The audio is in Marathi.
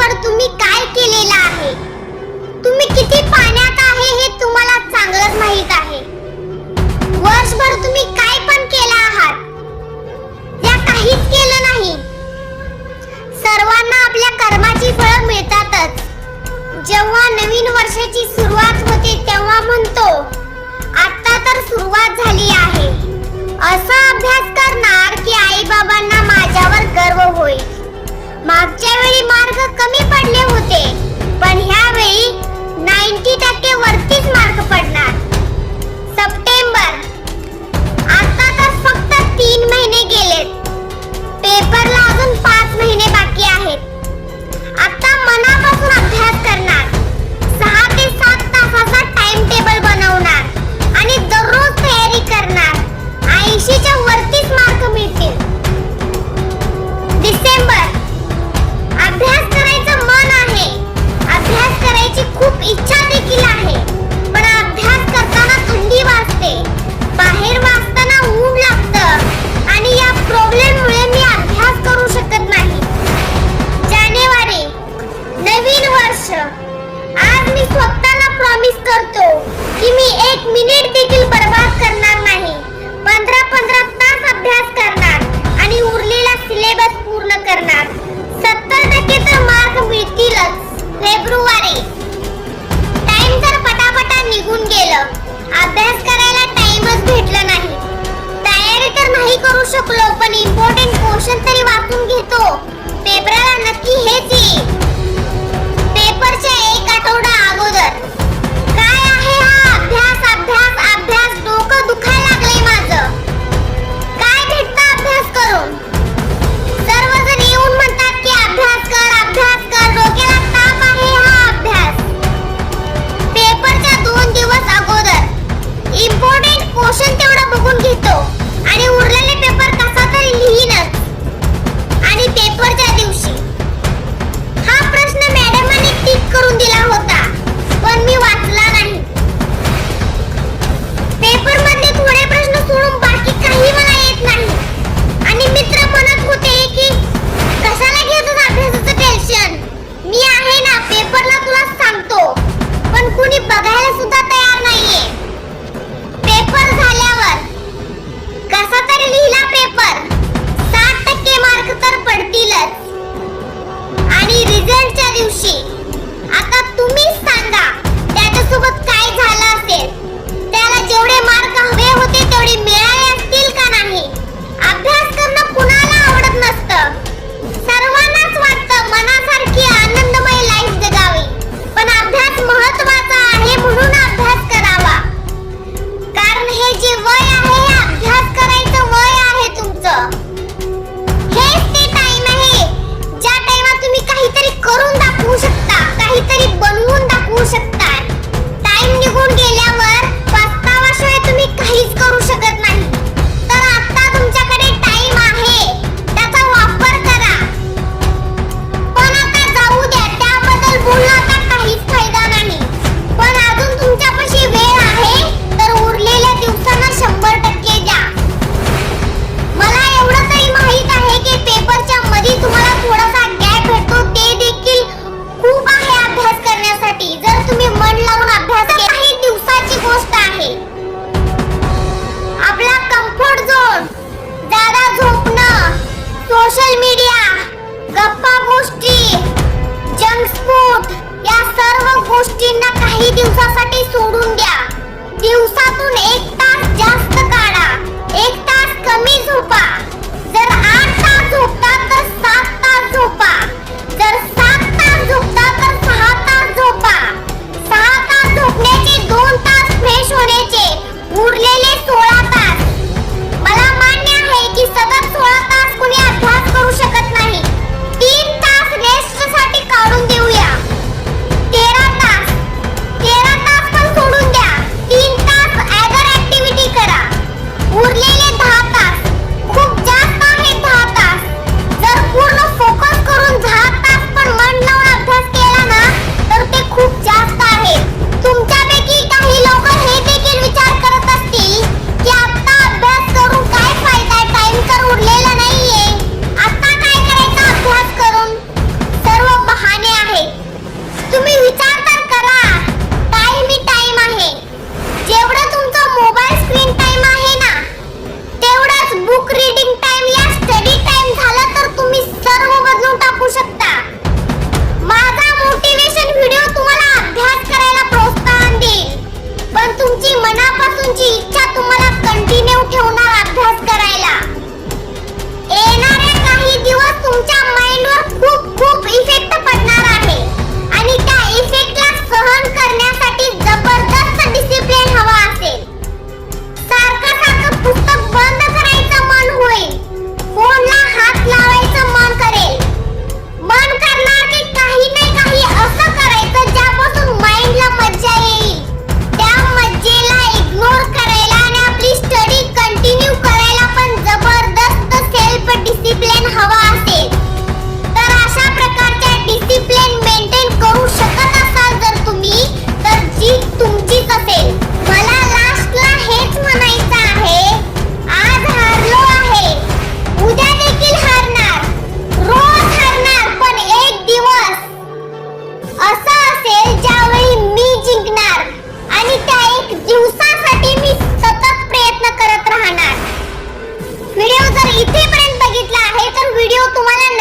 दिवसभर तुम्ही काय केलेलं आहे? तुम्ही किती पाण्यात आहे हे तुम्हाला चांगलंच माहीत आहे. वर्षभर तुम्ही काय पण केला आहात या काहीच केलं नाही. सर्वांना आपल्या कर्माची फळ मिळतातच. जेव्हा नवीन वर्षाची सुरुवात होते तेव्हा म्हणतो आता तर सुरुवात झाली आहे. असा अभ्यास करणार की आई मी स्वतःला प्रॉमिस करतो की मी एक मिनिट देखील बर्बाद करणार नाही. पंधरा पंधरा तास अभ्यास करणार आणि उरलेला सिलेबस पूर्ण करणार. सत्तर टक्के तर मार्क मिळतीलच फेब्रुवारी. टाइम तर पटापटा निघून गेलं. अभ्यास करायला टाइमच भेटला नाही. तयारी तर नाही करू शकलो पण इम्पॉर्टंट पोर्शन तरी वाचून घेतो. पेपराला नक्की हेच பகல तुमची इच्छा तुम्हाला कंटिन्यू ठेवणार अभ्यास करायला. येणाऱ्या काही दिवस तुमच्या माइंडवर खूप खूप इफेक्ट तुम्हाला नक्कीच